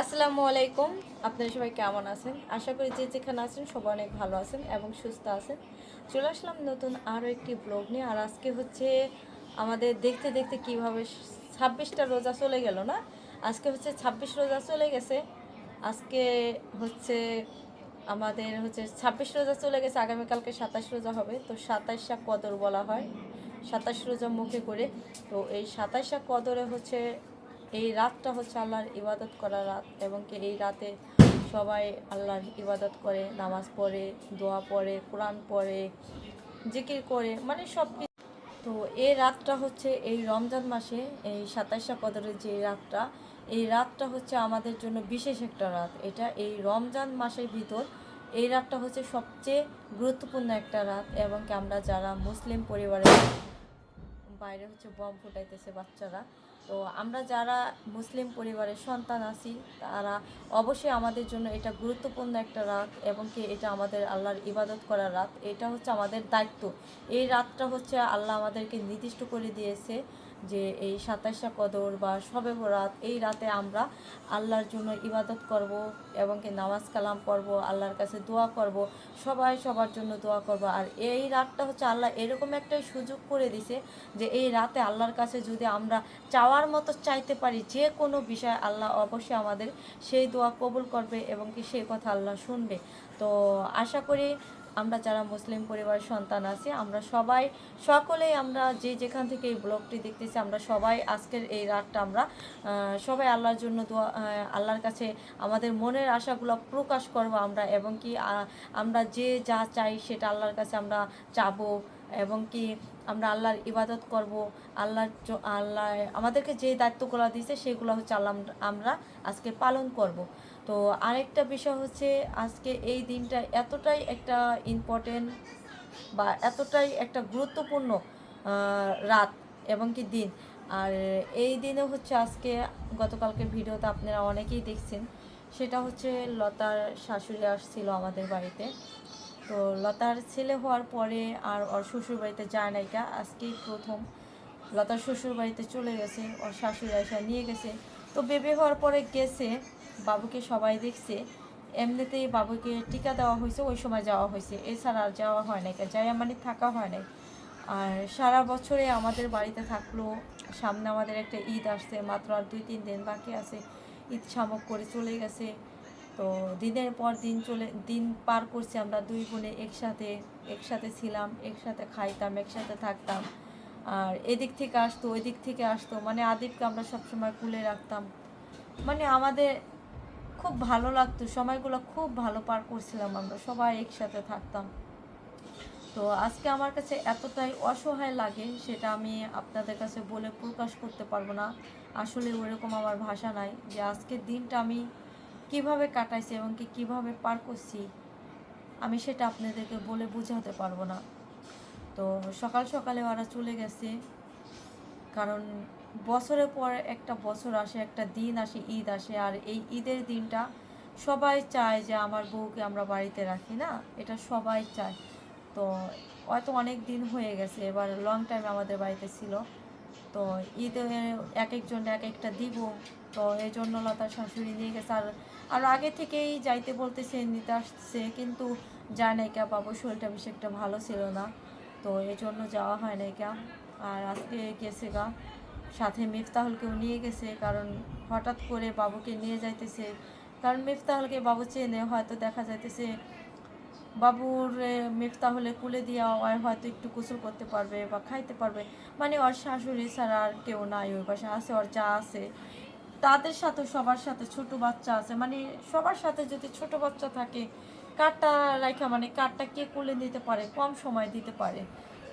আসসালামু আলাইকুম। আপনারা সবাই কেমন আছেন? আশা করি যে যেখানে আছেন সবাই অনেক ভালো আছেন এবং সুস্থ আছেন। চলে আসলাম নতুন আরও একটি ব্লগ নিয়ে। আর আজকে হচ্ছে আমাদের দেখতে দেখতে কীভাবে ছাব্বিশটা রোজা চলে গেল না? আজকে হচ্ছে ছাব্বিশ রোজা চলে গেছে। আজকে হচ্ছে আমাদের হচ্ছে ছাব্বিশ রোজা চলে গেছে। আগামীকালকে সাতাশ রোজা হবে। তো সাতাশা কদর বলা হয়। সাতাশ রোজা মুখে করে। তো এই সাতাশা কদরে হচ্ছে এই রাতটা হচ্ছে আল্লাহর ইবাদত করা রাত এবং কি এই রাতে সবাই আল্লাহর ইবাদত করে, নামাজ পড়ে, দোয়া পড়ে, কোরআন পড়ে, জিকির করে মানে সব তো এই রাতটা হচ্ছে এই রমজান মাসে, এই সাতাশা কদরের যে রাতটা, এই রাতটা হচ্ছে আমাদের জন্য বিশেষ একটা রাত। এটা এই রমজান মাসের ভিতর এই রাতটা হচ্ছে সবচেয়ে গুরুত্বপূর্ণ একটা রাত এবং কি আমরা যারা মুসলিম পরিবারের বাইরে হচ্ছে বম ফুটাইতেছে বাচ্চারা তো আমরা যারা মুসলিম পরিবারের সন্তান আছি, তারা অবশ্যই আমাদের জন্য এটা গুরুত্বপূর্ণ একটা রাত এবং কি এটা আমাদের আল্লাহর ইবাদত করার রাত। এটা হচ্ছে আমাদের দায়িত্ব। এই রাতটা হচ্ছে আল্লাহ আমাদেরকে নির্দিষ্ট করে দিয়েছে। যে এই সাতাশা কদর বা সবে বরাত, এই রাতে আমরা আল্লাহর জন্য ইবাদত করব এবং কি নামাজ কালাম পড়ব, আল্লাহর কাছে দোয়া করব, সবাই সবার জন্য দোয়া করব। আর এই রাতটা হচ্ছে আল্লাহ এরকম একটা সুযোগ করে দিছে যে এই রাতে আল্লাহর কাছে যদি আমরা চাওয়ার মতো চাইতে পারি, যে কোনো বিষয় আল্লাহ অবশ্যই আমাদের সেই দোয়া কবুল করবে এবং কি সেই কথা আল্লাহ শুনবে। তো আশা করি আমরা যারা মুসলিম পরিবার সন্তান আছি, আমরা সবাই, সকলেই আমরা যে যেখান থেকে এই ব্লগটি দেখতেছি, আমরা সবাই আজকের এই রাতটা আমরা সবাই আল্লাহর জন্য দোয়া আল্লাহর কাছে আমাদের মনের আশাগুলো প্রকাশ করব আমরা এবং কি আমরা যে যা চাই সেটা আল্লাহর কাছে আমরা চাবো এবং কি আমরা আল্লাহর ইবাদত করব, আল্লাহর আল্লাহ আমাদেরকে যে দায়িত্বগুলো দিয়েছে সেগুলো হচ্ছে আল্লাহ আমরা- আমরা আজকে পালন করব। তো আরেকটা বিষয় হচ্ছে আজকে এই দিনটা এতটাই একটা ইম্পর্টেন্ট বা এতটাই একটা গুরুত্বপূর্ণ রাত এবং কি দিন। আর এই দিনে হচ্ছে আজকে গতকালকে ভিডিওতে আপনারা অনেকেই দেখছেন, সেটা হচ্ছে লতার শাশুড়ি আসছিল আমাদের বাড়িতে। তো লতার ছেলে হওয়ার পরে আর ওর শ্বশুর বাড়িতে যায় না এটা আজকেই প্রথম লতার শ্বশুর বাড়িতে চলে গেছে, ওর শাশুড়ি এসে নিয়ে গেছে। তো বেবি হওয়ার পরে গেছে, বাবুকে সবাই দেখছে। এমনিতেই বাবুকে টিকা দেওয়া হয়েছে, ওই সময় যাওয়া হয়েছে। এছাড়া আর যাওয়া হয় নাই যাই মানে থাকা হয় নাই। আর সারা বছরে আমাদের বাড়িতে থাকল, সামনে আমাদের একটা ঈদ আসছে, মাত্র আর দুই, তিন দিন বাকি আছে। ঈদ শামক করে চলে গেছে। তো দিনের পর দিন চলে, দিন পার করছি আমরা দুই বোনে একসাথে একসাথে ছিলাম, একসাথে খাইতাম, একসাথে থাকতাম। আর এদিক থেকে আসতো ওই দিক থেকে আসতো। মানে আদিবকে আমরা সবসময় কুলে রাখতাম। মানে আমাদের খুব ভালো লাগতো, সময়গুলো খুব ভালো পার করছিলাম আমরা, সবাই একসাথে থাকতাম। তো আজকে আমার কাছে এতটাই অসহায় লাগে, সেটা আমি আপনাদের কাছে বলে প্রকাশ করতে পারব না। আসলে ওরকম আমার ভাষা নাই যে আজকের দিনটা আমি কীভাবে কাটাইছি এবং কি কীভাবে পার করছি, আমি সেটা আপনাদেরকে বলে বোঝাতে পারব না। তো সকাল সকালে ওরা চলে গেছে, কারণ বছরের পর একটা বছর আসে, একটা দিন আসে, ঈদ আসে, আর এই ঈদের দিনটা সবাই চায় যে আমার বউকে আমরা বাড়িতে রাখি না, এটা সবাই চায়। তো হয়তো অনেক দিন হয়ে গেছে, এবার লং টাইম আমাদের বাড়িতে ছিল। তো ঈদে এক একজন এক একটা দিব, তো এই জন্য লতার শাশুড়ি নিয়ে গেছে। আর আর আগে থেকেই যাইতে বলতেছে, নিতে আসছে কিন্তু যায় নাই কা বাবু, শরীরটা বেশি একটা ভালো ছিল না। তো এই জন্য যাওয়া হয় নাই কা। আর আজকে গেছে গা, সাথে মিফতাহুলকেও নিয়ে গেছে, কারণ হঠাৎ করে বাবুকে নিয়ে যাইতেছে। কারণ মিফতাহলকে বাবু চেনে, হয়তো দেখা যাইতেছে বাবুর মিফতাহুলে কুলে দিয়া ওর হয়তো একটু গোসল করতে পারবে বা খাইতে পারবে। মানে ওর শাশুড়ি ছাড়া আর কেউ নাই, ওই পাশে আছে, ওর যা আছে। তাদের সাথে, সবার সাথে ছোট বাচ্চা আছে। মানে সবার সাথে যদি ছোট বাচ্চা থাকে কারটা রাখা মানে কারটা কে কোলে নিতে পারে? কম সময় দিতে পারে।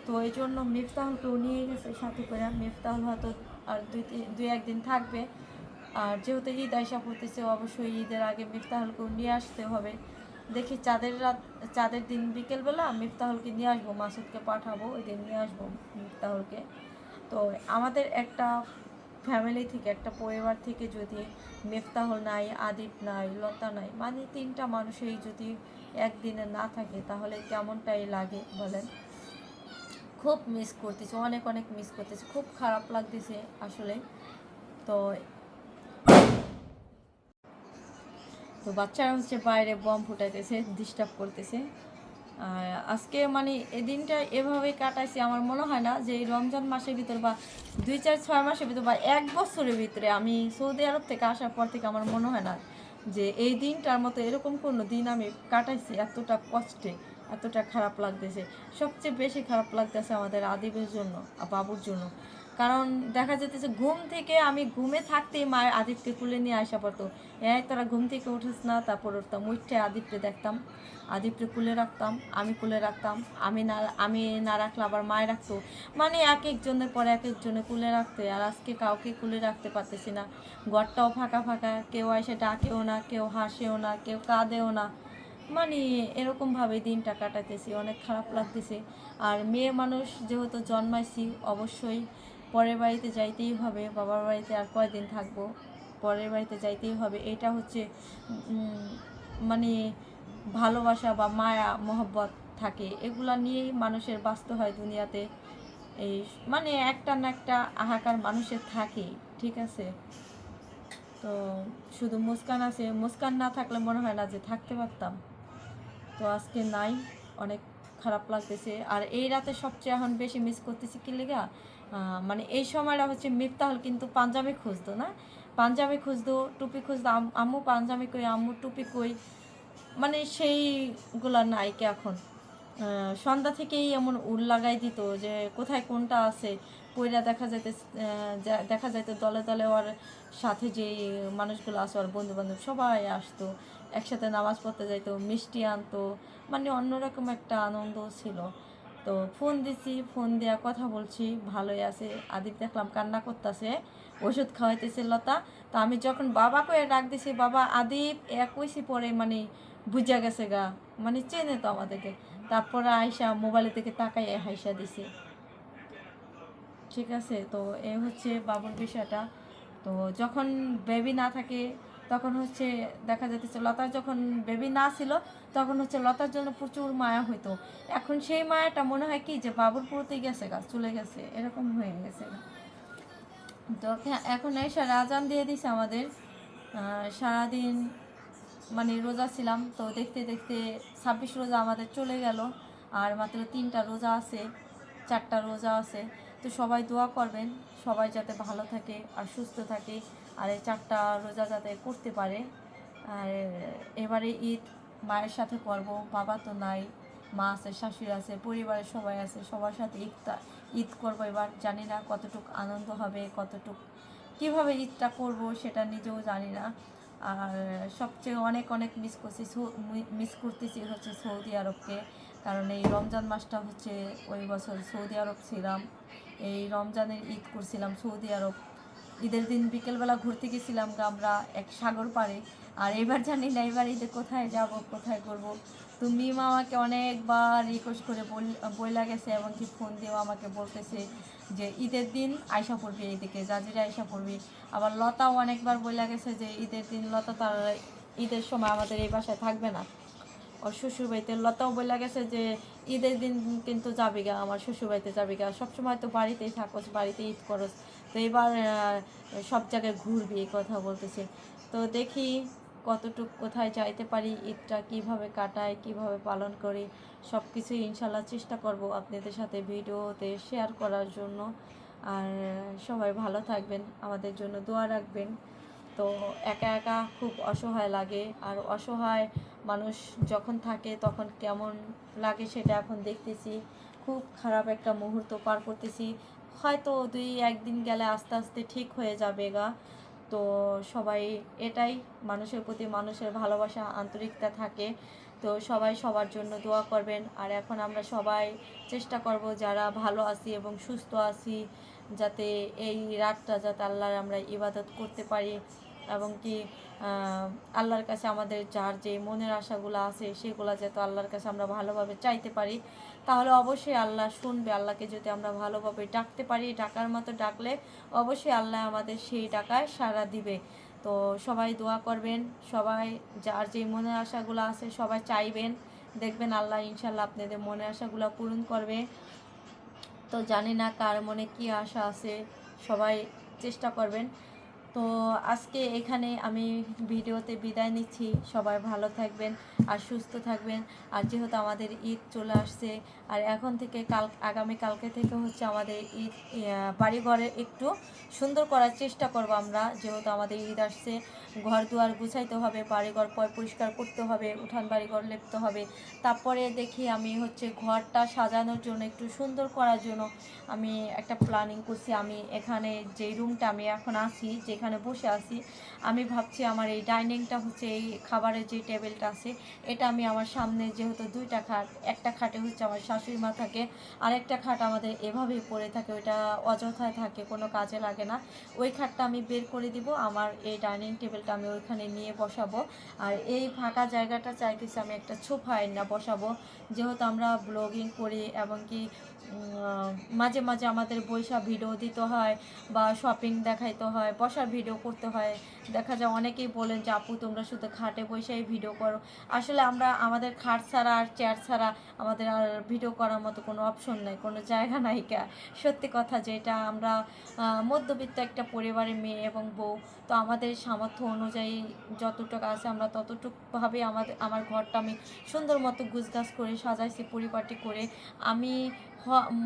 তো এই জন্য মিফতাহুলকেও নিয়ে গেছে সাথে করে, মিফতাহুল হয়তো আর দুই দুই একদিন থাকবে। আর যেহেতু ঈদ আইসা পড়তেছে, অবশ্যই ঈদের আগে মিফতাহুলকেও নিয়ে আসতে হবে। দেখি চাঁদের রাত, চাঁদের দিন বিকেলবেলা মিফতাহুলকে নিয়ে আসব, মাসুদকে পাঠাবো, ওই দিন নিয়ে আসব মিফতাহুলকে। তো আমাদের একটা ফ্যামিলি থেকে, একটা পরিবার থেকে যদি মেফতাহুল নাই আদিপ নাই, লতা নাই মানে তিনটা মানুষই যদি একদিনে না থাকে, তাহলে কেমনটাই লাগে বলেন? খুব মিস করতেছি, অনেক অনেক মিস করতেছি, খুব খারাপ লাগতেছে আসলে। তো তো বাচ্চারা হচ্ছে বাইরে বম ফুটাইতেছে ডিস্টার্ব করতেছে। আজকে মানে এই দিনটা এভাবে কাটাইছি, আমার মনে হয় না যে এই রমজান মাসের ভিতর বা দুই চার ছয় মাসের ভিতর বা এক বছরের ভিতরে আমি সৌদি আরব থেকে আসার পর থেকে আমার মনে হয় না যে এই দিনটার মতো এরকম কোনো দিন আমি কাটাইছি, এতটা কষ্টে, এতটা খারাপ লাগতেছে। সবচেয়ে বেশি খারাপ লাগতেছে আমাদের আদিবের জন্য বাবুর জন্য। কারণ দেখা যেতেছে ঘুম থেকে আমি ঘুমে থাকতেই মায়ের আদিবকে তুলে নিয়ে আসা পড়তো। এই তারা ঘুম থেকে উঠিস না, তারপর উঠতাম। উঠতে আদিবকে দেখতাম আদিবকে কুলে রাখতাম, আমি কুলে রাখতাম, আমি না আমি না রাখলে আবার মায় রাখতো। মানে এক একজনের পরে এক একজনে কুলে রাখতে, আর আজকে কাউকে কুলে রাখতে পারতেছি না। ঘরটাও ফাঁকা ফাঁকা, কেউ এসে ডাকেও না, কেউ হাসেও না, কেউ কাঁদেও না। মানে এরকমভাবে দিনটা কাটাতেছি অনেক খারাপ লাগতেছে। আর মেয়ে মানুষ যেহেতু জন্মাইছি, অবশ্যই পরের বাড়িতে যাইতেই হবে, বাবার বাড়িতে আর কয়দিন থাকব? পরের বাড়িতে যাইতেই হবে। এটা হচ্ছে মানে ভালোবাসা বা মায়া, মহব্বত থাকে। এগুলা নিয়েই মানুষের বাঁচতে হয় দুনিয়াতে। এই মানে একটা না একটা আহাকার মানুষের থাকেই ঠিক আছে? তো শুধু মুস্কান আছে। মুস্কান না থাকলে মনে হয় না যে থাকতে পারতাম। তো আজকে নাই, অনেক খারাপ লাগতেছে। আর এই রাতে সবচেয়ে এখন বেশি মিস করতেছি কি লেগা? মানে এই সময়টা হচ্ছে মিফতাহল কিন্তু পাঞ্জাবি খুঁজতো না। পাঞ্জাবি খুঁজতো, টুপি খুঁজতো, আম- আম্মু পাঞ্জাবি কই, আম্মু টুপি কই মানে সেইগুলা নাই কি এখন সন্ধ্যা থেকেই এমন উল লাগাই দিত যে কোথায় কোনটা আছে, পইরা দেখা যাইতে দেখা যাইতো দলে দলে ওর সাথে যে মানুষগুলো আছে, ওর বন্ধু বান্ধব সবাই আসতো, একসাথে নামাজ পড়তে যাইতো, মিষ্টি আনতো মানে অন্যরকম একটা আনন্দ ছিল। তো ফোন দিছি, ফোন দেওয়া কথা বলছি, ভালোই আছে। আদিপ দেখলাম কান্না করতেছে, ওষুধ খাওয়াইতেছে লতা। তো আমি যখন বাবাকে ডাক দিছি, বাবা, আদিপ, এক কইছি পরে মানে বুঝা গেছে গা। মানে চেনে তো আমাদেরকে। তারপরে আয়সা মোবাইলের থেকে তাকাই হাইসা দিছে। ঠিক আছে? তো এ হচ্ছে বাবুর বিষয়টা। তো যখন বেবি না থাকে তখন হচ্ছে দেখা যেতেছে লতার যখন বেবি না ছিল, তখন হচ্ছে লতার জন্য প্রচুর মায়া হইতো। এখন সেই মায়াটা মনে হয় কি যে বাবুর পুরোতেই গেছে গা, চলে গেছে, এরকম হয়ে গেছে তো এখা- এখন এসে রাজান দিয়ে দিছে আমাদের। সারাদিন মানে রোজা ছিলাম, তো দেখতে দেখতে ছাব্বিশ রোজা আমাদের চলে গেল, আর মাত্র তিনটা রোজা আছে, চারটা রোজা আছে। তো সবাই দোয়া করবেন, সবাই যাতে ভালো থাকে আর সুস্থ থাকে। আর এই চারটা রোজা যাতে করতে পারে। আর এবারে ঈদ, মায়ের সাথে করব বাবা তো নাই, মা আছে, শাশুড়ি আছে, পরিবারের সবাই আছে, সবার সাথে ঈদটা, ঈদ করব এবার। জানি না কতটুক আনন্দ হবে, কতটুক, কীভাবে ঈদটা করব সেটা নিজেও জানি না। আর সবচেয়ে অনেক অনেক মিস করছি মিস করতেছি হচ্ছে সৌদি আরবকে। কারণ এই রমজান মাসটা হচ্ছে ওই বছর সৌদি আরব ছিলাম। এই রমজানের ঈদ করছিলাম সৌদি আরব। ঈদের দিন বিকেলবেলা ঘুরতে গেছিলাম আমরা এক সাগর পাড়ে। আর এবার জানি না, এবার ঈদে কোথায় যাব, কোথায় করব। তো মিম আমাকে অনেকবার রিকোয়েস্ট করে বইলা গেছে, এমনকি ফোন দিয়েও আমাকে বলতেছে যে, ঈদের দিন আয়সা পড়বি এইদিকে, জাজিরা আয়সা পড়বি। আবার লতাও অনেকবার বইলা গেছে যে, ঈদের দিন লতা তার ঈদের সময় আমাদের এই বাসায় থাকবে না। ওর শ্বশুর বাড়িতে লতাও বলে গেছে যে, ঈদের দিন কিন্তু যাবি গা, আমার শ্বশুর বাড়িতে যাবি গা। সবসময় তো বাড়িতেই থাকোস, বাড়িতে ঈদ করস। তো এবার সব জায়গায় ঘুরবি, এই কথা বলতেছে। তো দেখি কতটুক কোথায় যাইতে পারি, ঈদটা কীভাবে কাটাই, কীভাবে পালন করি সব কিছুই ইনশাল্লাহ চেষ্টা করব আপনাদের সাথে ভিডিওতে শেয়ার করার জন্য। আর সবাই ভালো থাকবেন, আমাদের জন্য দোয়া রাখবেন। তো একা একা খুব অসহায় লাগে, আর অসহায় মানুষ যখন থাকে তখন কেমন লাগে সেটা এখন দেখতেছি। খুব খারাপ একটা মুহূর্ত পার করতেছি। হয়তো দুই একদিন গেলে আস্তে আস্তে ঠিক হয়ে যাবে গা। তো সবাই এটাই, মানুষের প্রতি মানুষের ভালোবাসা, আন্তরিকতা থাকে। তো সবাই সবার জন্য দোয়া করবেন। আর এখন আমরা সবাই চেষ্টা করব যারা ভালো আছি এবং সুস্থ আছি, যাতে এই রাতটা যাতে আল্লাহর আমরা ইবাদত করতে পারি এবং কি আল্লাহর কাছে আমাদের যার যে মনের আশাগুলো আছে, সেগুলো যাতে আল্লাহর কাছে আমরা ভালোভাবে চাইতে পারি। তাহলে অবশ্যই আল্লাহ শুনবে, আল্লাহকে যদি আমরা ভালোভাবে ডাকতে পারি, ডাকার মতো ডাকলে অবশ্যই আল্লাহ আমাদের সেই টাকায় সাড়া দিবে। তো সবাই দোয়া করবেন, সবাই যার যে মনের আশাগুলো আছে সবাই চাইবেন, দেখবেন আল্লাহ ইনশাল্লাহ আপনাদের মনের আশাগুলো পূরণ করবে। তো জানি না কার মনে কি আশা আছে, সবাই চেষ্টা করবেন। তো আজকে এখানে আমি ভিডিওতে বিদায় নিচ্ছি। সবাই ভালো থাকবেন আর সুস্থ থাকবেন। আর যেহেতু আমাদের ঈদ চলে আসছে, আর এখন থেকে কাল, আগামী কালকে থেকে হচ্ছে আমাদের ঈদ বাড়ি ঘরে একটু সুন্দর করার চেষ্টা করব আমরা। যেহেতু আমাদের ঈদ আসছে ঘর দুয়ার গুছাইতে হবে, বাড়িঘর পয় পরিষ্কার করতে হবে, উঠান বাড়িঘর লেপতে হবে। তারপরে দেখি আমি হচ্ছে ঘরটা সাজানোর জন্য, একটু সুন্দর করার জন্য আমি একটা প্ল্যানিং করছি। আমি এখানে যে রুমটা আমি এখন আছি যেখানে বসে আছি। আমি ভাবছি আমার এই ডাইনিংটা হচ্ছে এই খাবারের যে টেবিলটা আছে, এটা আমি আমার সামনে যেহেতু দুইটা খাট, একটা খাটে হচ্ছে আমার শাশুড়ি মা থাকে, আরেকটা খাট আমাদের এভাবেই পড়ে থাকে, ওইটা অযথায় থাকে, কোনো কাজে লাগে না। ওই খাটটা আমি বের করে দিব, আমার এই ডাইনিং টেবিলটা আমি ওইখানে নিয়ে বসাবো। আর এই ফাঁকা জায়গাটা চাইতেছি আমি একটা ছোফা না বসাবো, যেহেতু আমরা ব্লগিং করি এবং কি মাঝে মাঝে আমাদের বৈশা ভিডিও দিতে হয় বা শপিং দেখাইতে হয়, বসার ভিডিও করতে হয়। দেখা যায় অনেকেই বলেন যে, আপু, তোমরা শুধু খাটে বসেই ভিডিও করো। আসলে আমরা আমাদের খাট ছাড়া আর চেয়ার ছাড়া আমাদের আর ভিডিও করার মতো কোনো অপশন নাই, কোনো জায়গা নাই কা। সত্যি কথা যেটা আমরা মধ্যবিত্ত একটা পরিবারের মেয়ে এবং বউ, তো আমাদের সামর্থ্য অনুযায়ী যতটুকু আছে আমরা ততটুকুভাবে আমাদের, আমার ঘরটা আমি সুন্দর মতো গুছগাছ করে সাজাইছি, পরিপাটি করে। আমি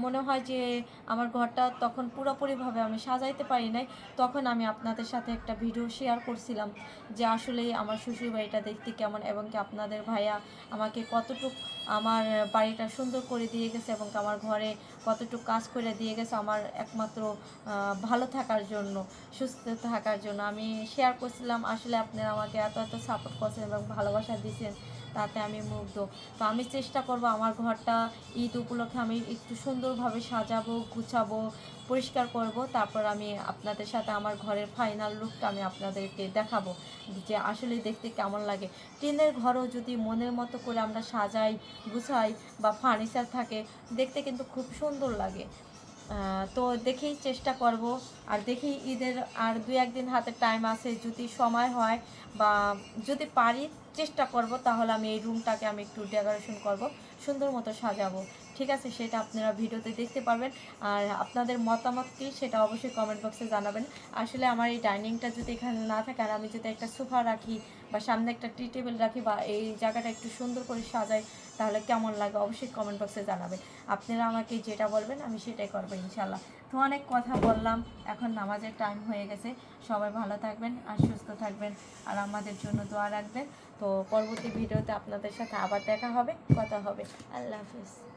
মনে হয় যে আমার ঘরটা তখন পুরোপুরিভাবে আমি সাজাইতে পারি নাই। তখন আমি আপনাদের সাথে একটা ভিডিও শেয়ার করছিলাম যে আসলে আমার শ্বশুর বাড়িটা দেখতে কেমন এবং কি আপনাদের ভাইয়া আমাকে কতটুক আমার বাড়িটা সুন্দর করে দিয়ে গেছে এবং আমার ঘরে কতটুকু কাজ করে দিয়ে গেছে আমার একমাত্র ভালো থাকার জন্য, সুস্থ থাকার জন্য। আমি শেয়ার করছিলাম, আসলে আপনারা আমাকে এত এত সাপোর্ট করছেন এবং ভালোবাসা দিয়েছেন তাতে আমি মুগ্ধ। তো আমি চেষ্টা করব আমার ঘরটা ঈদ উপলক্ষে আমি একটু সুন্দরভাবে সাজাবো, গুছাবো পরিষ্কার করব, তারপর আমি আপনাদের সাথে আমার ঘরের ফাইনাল লুকটা আমি আপনাদেরকে দেখাবো, যে আসলে দেখতে কেমন লাগে। টিনের ঘরও যদি মনের মতো করে আমরা সাজাই, গুছাই বা ফার্নিচার থাকে, দেখতে কিন্তু খুব সুন্দর লাগে। তো দেখেই চেষ্টা করব, আর দেখি ঈদের আর দু একদিন হাতে টাইম আছে, যদি সময় হয় বা যদি পারি, চেষ্টা করব, তাহলে আমি এই রুমটাকে আমি একটু ডেকোরেশন করব, সুন্দর মতো সাজাবো। ঠিক আছে, সেটা আপনারা ভিডিওতে দেখতে পারবেন। আর আপনাদের মতামত কী সেটা অবশ্যই কমেন্ট বক্সে জানাবেন। আসলে আমার এই ডাইনিংটা যদি এখানে না থাকে আর আমি যদি একটা সোফা রাখি বা সামনে একটা টি টেবিল রাখি বা এই জায়গাটা একটু সুন্দর করে সাজাই, তাহলে কেমন লাগে অবশ্যই কমেন্ট বক্সে জানাবেন। আপনারা আমাকে যেটা বলবেন আমি সেটাই করব ইনশাল্লাহ তো অনেক কথা বললাম, এখন নামাজের টাইম হয়ে গেছে। সবাই ভালো থাকবেন আর সুস্থ থাকবেন আর আমাদের জন্য দোয়া রাখবেন। তো পরবর্তী ভিডিওতে আপনাদের সাথে আবার দেখা হবে, কথা হবে। আল্লাহ হাফিজ।